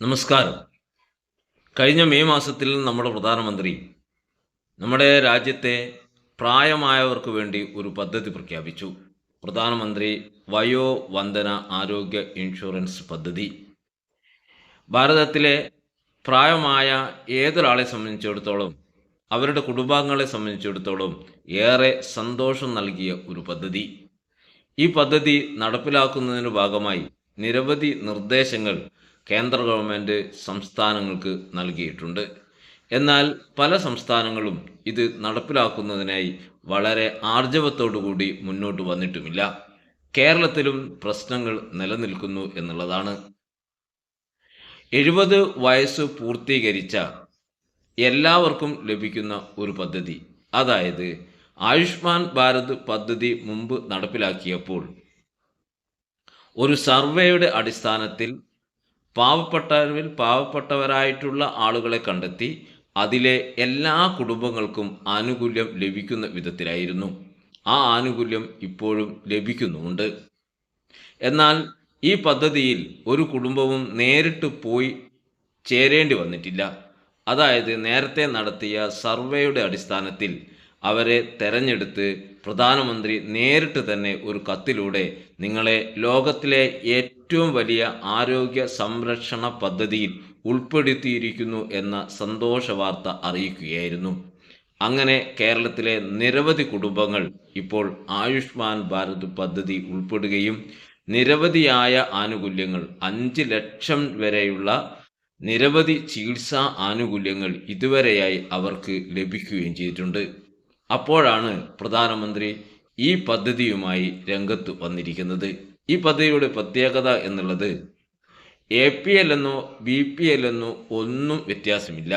നമസ്കാരം. കഴിഞ്ഞ മെയ് മാസത്തിൽ നമ്മുടെ പ്രധാനമന്ത്രി നമ്മുടെ രാജ്യത്തെ പ്രായമായവർക്ക് വേണ്ടി ഒരു പദ്ധതി പ്രഖ്യാപിച്ചു. പ്രധാനമന്ത്രി വയോ വന്ദന ആരോഗ്യ ഇൻഷുറൻസ് പദ്ധതി. ഭാരതത്തിലെ പ്രായമായ ഏതൊരാളെ സംബന്ധിച്ചിടത്തോളം അവരുടെ കുടുംബാംഗങ്ങളെ സംബന്ധിച്ചിടത്തോളം ഏറെ സന്തോഷം നൽകിയ ഒരു പദ്ധതി. ഈ പദ്ധതി നടപ്പിലാക്കുന്നതിന് ഭാഗമായി നിരവധി നിർദ്ദേശങ്ങൾ കേന്ദ്ര ഗവൺമെന്റ് സംസ്ഥാനങ്ങൾക്ക് നൽകിയിട്ടുണ്ട്. എന്നാൽ പല സംസ്ഥാനങ്ങളും ഇത് നടപ്പിലാക്കുന്നതിനായി വളരെ ആർജവത്തോടുകൂടി മുന്നോട്ട് വന്നിട്ടുമില്ല. കേരളത്തിലും പ്രശ്നങ്ങൾ നിലനിൽക്കുന്നു എന്നുള്ളതാണ്. എഴുപത് വയസ്സ് പൂർത്തീകരിച്ച എല്ലാവർക്കും ലഭിക്കുന്ന ഒരു പദ്ധതി. അതായത് ആയുഷ്മാൻ ഭാരത് പദ്ധതി മുമ്പ് നടപ്പിലാക്കിയപ്പോൾ ഒരു സർവേയുടെ അടിസ്ഥാനത്തിൽ പാവപ്പെട്ടവരിൽ പാവപ്പെട്ടവരായിട്ടുള്ള ആളുകളെ കണ്ടെത്തി അതിലെ എല്ലാ കുടുംബങ്ങൾക്കും ആനുകൂല്യം ലഭിക്കുന്ന വിധത്തിലായിരുന്നു. ആ ആനുകൂല്യം ഇപ്പോഴും ലഭിക്കുന്നുമുണ്ട്. എന്നാൽ ഈ പദ്ധതിയിൽ ഒരു കുടുംബവും നേരിട്ട് പോയി ചേരേണ്ടി വന്നിട്ടില്ല. അതായത് നേരത്തെ നടത്തിയ സർവേയുടെ അടിസ്ഥാനത്തിൽ അവരെ തെരഞ്ഞെടുത്ത് പ്രധാനമന്ത്രി നേരിട്ട് തന്നെ ഒരു കത്തിലൂടെ നിങ്ങളെ ലോകത്തിലെ ഏറ്റവും വലിയ ആരോഗ്യ സംരക്ഷണ പദ്ധതിയിൽ ഉൾപ്പെടുത്തിയിരിക്കുന്നു എന്ന സന്തോഷ വാർത്ത അറിയിക്കുകയായിരുന്നു. അങ്ങനെ കേരളത്തിലെ നിരവധി കുടുംബങ്ങൾ ഇപ്പോൾ ആയുഷ്മാൻ ഭാരത് പദ്ധതി ഉൾപ്പെടുകയും നിരവധിയായ ആനുകൂല്യങ്ങൾ അഞ്ച് ലക്ഷം വരെയുള്ള നിരവധി ചികിത്സാ ആനുകൂല്യങ്ങൾ ഇതുവരെയായി അവർക്ക് ലഭിക്കുകയും ചെയ്തിട്ടുണ്ട്. അപ്പോഴാണ് പ്രധാനമന്ത്രി ഈ പദ്ധതിയുമായി രംഗത്ത് വന്നിരിക്കുന്നത്. ഈ പദ്ധതിയുടെ പ്രത്യേകത എന്നുള്ളത് എ പി എൽ എന്നോ ബി പി എൽ എന്നോ ഒന്നും വ്യത്യാസമില്ല.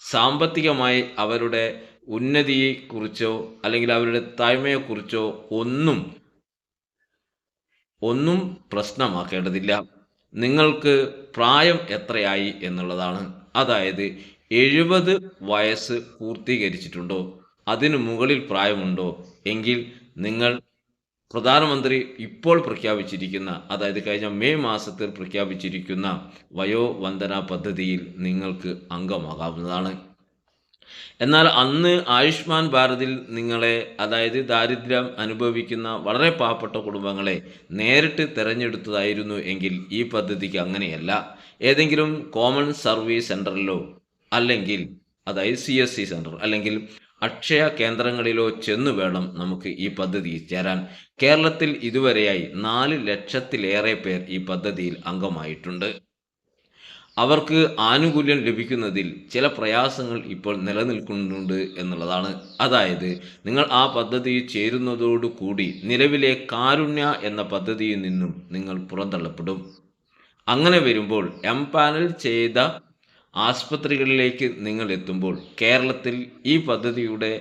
സാമ്പത്തികമായി അവരുടെ ഉന്നതിയെക്കുറിച്ചോ അല്ലെങ്കിൽ അവരുടെ താഴ്മയെക്കുറിച്ചോ ഒന്നും ഒന്നും പ്രശ്നമാക്കേണ്ടതില്ല. നിങ്ങൾക്ക് പ്രായം എത്രയായി എന്നുള്ളതാണ്. അതായത് എഴുപത് വയസ്സ് പൂർത്തീകരിച്ചിട്ടുണ്ടോ? അതിനു മുകളിൽ പ്രായമുണ്ടോ? എങ്കിൽ നിങ്ങൾ പ്രധാനമന്ത്രി ഇപ്പോൾ പ്രഖ്യാപിച്ചിരിക്കുന്ന അതായത് കഴിഞ്ഞ മെയ് മാസത്തിൽ പ്രഖ്യാപിച്ചിരിക്കുന്ന വയോവന്ദന പദ്ധതിയിൽ നിങ്ങൾക്ക് അംഗമാകാവുന്നതാണ്. എന്നാൽ അന്ന് ആയുഷ്മാൻ ഭാരതിൽ നിങ്ങളെ അതായത് ദാരിദ്ര്യം അനുഭവിക്കുന്ന വളരെ പാവപ്പെട്ട കുടുംബങ്ങളെ നേരിട്ട് തിരഞ്ഞെടുത്തതായിരുന്നു എങ്കിൽ ഈ പദ്ധതിക്ക് അങ്ങനെയല്ല. ഏതെങ്കിലും കോമൺ സർവീസ് സെന്ററിലോ അല്ലെങ്കിൽ അതായത് സി എസ് സി സെന്റർ അല്ലെങ്കിൽ അക്ഷയ കേന്ദ്രങ്ങളിലോ ചെന്നു വേണം നമുക്ക് ഈ പദ്ധതിയിൽ ചേരാൻ. കേരളത്തിൽ ഇതുവരെയായി നാല് ലക്ഷത്തിലേറെ പേർ ഈ പദ്ധതിയിൽ അംഗമായിട്ടുണ്ട്. അവർക്ക് ആനുകൂല്യം ലഭിക്കുന്നതിൽ ചില പ്രയാസങ്ങൾ ഇപ്പോൾ നിലനിൽക്കുന്നുണ്ട് എന്നുള്ളതാണ്. അതായത് നിങ്ങൾ ആ പദ്ധതിയിൽ ചേരുന്നതോടുകൂടി നിലവിലെ കാരുണ്യ എന്ന പദ്ധതിയിൽ നിന്നും നിങ്ങൾ പുറന്തള്ളപ്പെടും. അങ്ങനെ വരുമ്പോൾ എംപാനൽ ചെയ്ത ആസ്പത്രികളിലേക്ക് നിങ്ങൾ എത്തുമ്പോൾ കേരളത്തിൽ ഈ പദ്ധതിയുടെ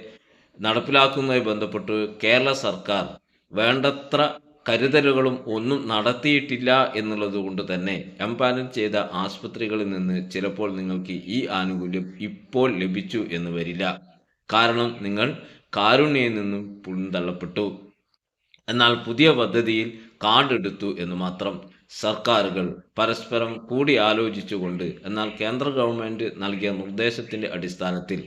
നടപ്പിലാക്കുന്നതുമായി ബന്ധപ്പെട്ട് കേരള സർക്കാർ വേണ്ടത്ര കരുതലുകളും ഒന്നും നടത്തിയിട്ടില്ല എന്നുള്ളത് കൊണ്ട് തന്നെ എംപാനൽ ചെയ്ത ആസ്പത്രികളിൽ നിന്ന് ചിലപ്പോൾ നിങ്ങൾക്ക് ഈ ആനുകൂല്യം ഇപ്പോൾ ലഭിച്ചു എന്ന് വരില്ല. കാരണം നിങ്ങൾ കാരുണ്യയിൽ നിന്നും പുറന്തള്ളപ്പെട്ടു എന്നാൽ പുതിയ പദ്ധതിയിൽ കാർഡ് എടുത്തു എന്ന് മാത്രം സർക്കാരുകൾ പരസ്പരം കൂടി ആലോചിച്ചുകൊണ്ട് എന്നാൽ കേന്ദ്ര ഗവൺമെന്റ് നൽകിയ നിർദ്ദേശത്തിന്റെ അടിസ്ഥാനത്തിൽ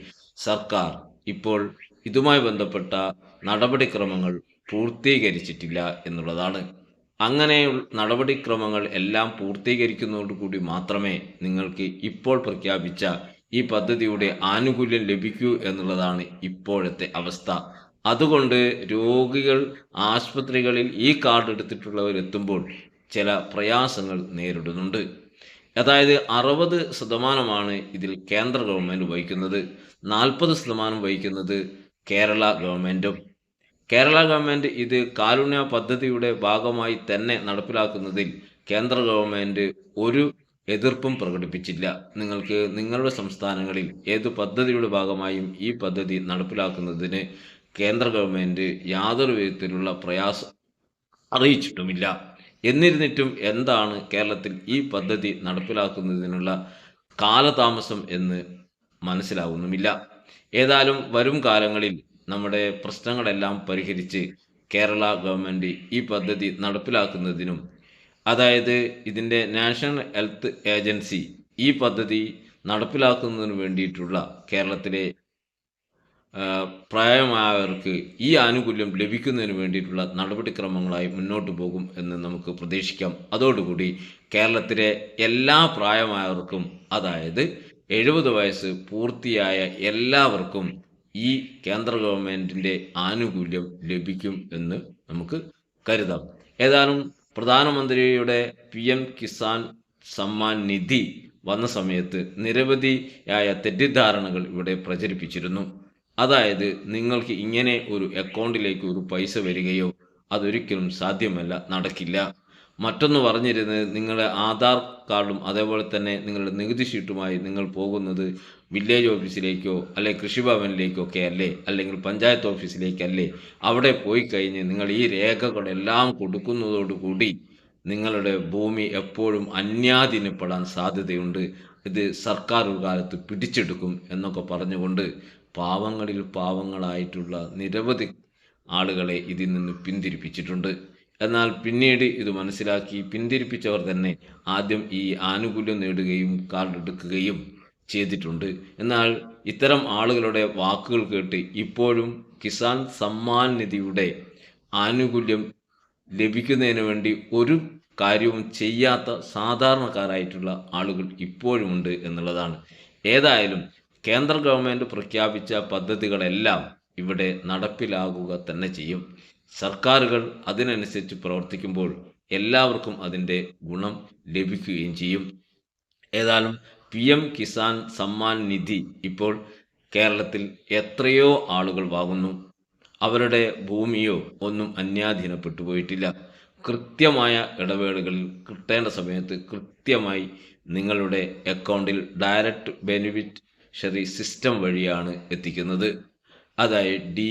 സർക്കാർ ഇപ്പോൾ ഇതുമായി ബന്ധപ്പെട്ട നടപടിക്രമങ്ങൾ പൂർത്തീകരിച്ചിട്ടില്ല എന്നുള്ളതാണ്. അങ്ങനെ നടപടിക്രമങ്ങൾ എല്ലാം പൂർത്തീകരിക്കുന്നതോടുകൂടി മാത്രമേ നിങ്ങൾക്ക് ഇപ്പോൾ പ്രഖ്യാപിച്ച ഈ പദ്ധതിയുടെ ആനുകൂല്യം ലഭിക്കൂ എന്നുള്ളതാണ് ഇപ്പോഴത്തെ അവസ്ഥ. അതുകൊണ്ട് രോഗികൾ ആശുപത്രികളിൽ ഈ കാർഡ് എടുത്തിട്ടുള്ളവർ എത്തുമ്പോൾ ചില പ്രയാസങ്ങൾ നേരിടുന്നുണ്ട്. അതായത് അറുപത് ശതമാനമാണ് ഇതിൽ കേന്ദ്ര ഗവൺമെന്റ് വഹിക്കുന്നത്. നാൽപ്പത് ശതമാനം വഹിക്കുന്നത് കേരള ഗവൺമെന്റും കേരള ഗവൺമെന്റ് ഇത് കാരുണ്യ പദ്ധതിയുടെ ഭാഗമായി തന്നെ നടപ്പിലാക്കുന്നതിൽ കേന്ദ്ര ഗവൺമെന്റ് ഒരു എതിർപ്പും പ്രകടിപ്പിച്ചില്ല. നിങ്ങൾക്ക് നിങ്ങളുടെ സംസ്ഥാനങ്ങളിൽ ഏത് പദ്ധതിയുടെ ഭാഗമായും ഈ പദ്ധതി നടപ്പിലാക്കുന്നതിന് കേന്ദ്ര ഗവൺമെന്റ് യാതൊരു വിധത്തിലുള്ള പ്രയാസം അറിയിച്ചിട്ടുമില്ല. എന്നിരുന്നിട്ടും എന്താണ് കേരളത്തിൽ ഈ പദ്ധതി നടപ്പിലാക്കുന്നതിനുള്ള കാലതാമസം എന്ന് മനസ്സിലാവുന്നുമില്ല. ഏതായാലും വരും കാലങ്ങളിൽ നമ്മുടെ പ്രശ്നങ്ങളെല്ലാം പരിഹരിച്ച് കേരള ഗവൺമെന്റ് ഈ പദ്ധതി നടപ്പിലാക്കുന്നതിനും അതായത് ഇതിന്റെ നാഷണൽ ഹെൽത്ത് ഏജൻസി ഈ പദ്ധതി നടപ്പിലാക്കുന്നതിന് വേണ്ടിയിട്ടുള്ള കേരളത്തിലെ പ്രായമായവർക്ക് ഈ ആനുകൂല്യം ലഭിക്കുന്നതിന് വേണ്ടിയിട്ടുള്ള നടപടിക്രമങ്ങളായി മുന്നോട്ട് പോകും എന്ന് നമുക്ക് പ്രതീക്ഷിക്കാം. അതോടുകൂടി കേരളത്തിലെ എല്ലാ പ്രായമായവർക്കും അതായത് എഴുപത് വയസ്സ് പൂർത്തിയായ എല്ലാവർക്കും ഈ കേന്ദ്ര ഗവൺമെന്റിന്റെ ആനുകൂല്യം ലഭിക്കും എന്ന് നമുക്ക് കരുതാം. ഏതാനും പ്രധാനമന്ത്രിയുടെ പി എം കിസാൻ സമ്മാൻ നിധി വന്ന സമയത്ത് നിരവധിയായ തെറ്റിദ്ധാരണകൾ ഇവിടെ പ്രചരിപ്പിച്ചിരുന്നു. അതായത് നിങ്ങൾക്ക് ഇങ്ങനെ ഒരു അക്കൗണ്ടിലേക്ക് ഒരു പൈസ വരികയോ അതൊരിക്കലും സാധ്യമല്ല നടക്കില്ല. മറ്റൊന്ന് പറഞ്ഞിരുന്നത് നിങ്ങളുടെ ആധാർ കാർഡും അതേപോലെ തന്നെ നിങ്ങളുടെ നികുതി ഷീട്ടുമായി നിങ്ങൾ പോകുന്നത് വില്ലേജ് ഓഫീസിലേക്കോ അല്ലെങ്കിൽ കൃഷിഭവനിലേക്കോ ഒക്കെ അല്ലേ? അല്ലെങ്കിൽ പഞ്ചായത്ത് ഓഫീസിലേക്കല്ലേ അവിടെ പോയി കഴിഞ്ഞ് നിങ്ങൾ ഈ രേഖകളെല്ലാം കൊടുക്കുന്നതോടുകൂടി നിങ്ങളുടെ ഭൂമി എപ്പോഴും അന്യാധീനപ്പെടാൻ സാധ്യതയുണ്ട്. ഇത് സർക്കാർ ഒരു കാലത്ത് പിടിച്ചെടുക്കും എന്നൊക്കെ പറഞ്ഞുകൊണ്ട് പാവങ്ങളിൽ പാവങ്ങളായിട്ടുള്ള നിരവധി ആളുകളെ ഇതിൽ നിന്ന് പിന്തിരിപ്പിച്ചിട്ടുണ്ട്. എന്നാൽ പിന്നീട് ഇത് മനസ്സിലാക്കി പിന്തിരിപ്പിച്ചവർ തന്നെ ആദ്യം ഈ ആനുകൂല്യം നേടുകയും കാർഡ് എടുക്കുകയും ചെയ്തിട്ടുണ്ട്. എന്നാൽ ഇത്തരം ആളുകളുടെ വാക്കുകൾ കേട്ട് ഇപ്പോഴും കിസാൻ സമ്മാൻ നിധിയുടെ ആനുകൂല്യം ലഭിക്കുന്നതിന് വേണ്ടി ഒരു കാര്യവും ചെയ്യാത്ത സാധാരണക്കാരായിട്ടുള്ള ആളുകൾ ഇപ്പോഴുമുണ്ട് എന്നുള്ളതാണ്. ഏതായാലും കേന്ദ്ര ഗവൺമെന്റ് പ്രഖ്യാപിച്ച പദ്ധതികളെല്ലാം ഇവിടെ നടപ്പിലാകുക തന്നെ ചെയ്യും. സർക്കാരുകൾ അതിനനുസരിച്ച് പ്രവർത്തിക്കുമ്പോൾ എല്ലാവർക്കും അതിന്റെ ഗുണം ലഭിക്കുകയും ചെയ്യും. ഏതായാലും പി എം കിസാൻ സമ്മാൻ നിധി ഇപ്പോൾ കേരളത്തിൽ എത്രയോ ആളുകൾ വാങ്ങുന്നു. അവരുടെ ഭൂമിയോ ഒന്നും അന്യാധീനപ്പെട്ടു പോയിട്ടില്ല. കൃത്യമായ ഇടവേളകളിൽ കിട്ടേണ്ട സമയത്ത് കൃത്യമായി നിങ്ങളുടെ അക്കൗണ്ടിൽ ഡയറക്റ്റ് ബെനിഫിഷ്യറി സിസ്റ്റം വഴിയാണ് എത്തിക്കുന്നത്. അതായത് ഡി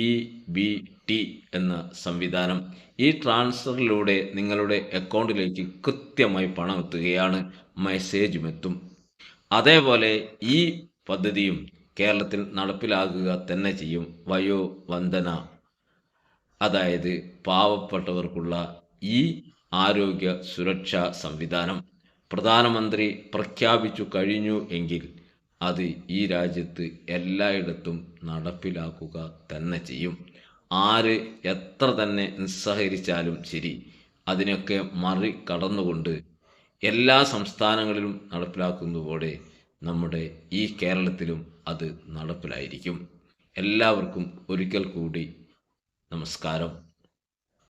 ബി ടി എന്ന സംവിധാനം. ഈ ട്രാൻസ്ഫറിലൂടെ നിങ്ങളുടെ അക്കൗണ്ടിലേക്ക് കൃത്യമായി പണം എത്തുകയാണ് മെസ്സേജും എത്തും. അതേപോലെ ഈ പദ്ധതിയും കേരളത്തിൽ നടപ്പിലാക്കുക തന്നെ ചെയ്യും. വയോ വന്ദന അതായത് പാവപ്പെട്ടവർക്കുള്ള ഈ ആരോഗ്യ സുരക്ഷാ സംവിധാനം. പ്രധാനമന്ത്രി പ്രഖ്യാപിച്ചു കഴിഞ്ഞു എങ്കിൽ അത് ഈ രാജ്യത്ത് എല്ലായിടത്തും നടപ്പിലാക്കുക തന്നെ ചെയ്യും. ആര് എത്ര തന്നെ നിസ്സഹരിച്ചാലും ശരി അതിനൊക്കെ മറികടന്നുകൊണ്ട് എല്ലാ സംസ്ഥാനങ്ങളിലും നടപ്പിലാക്കുന്നതോടെ നമ്മുടെ ഈ കേരളത്തിലും അത് നടപ്പിലായിരിക്കും. എല്ലാവർക്കും ഒരിക്കൽ കൂടി നമസ്കാരം.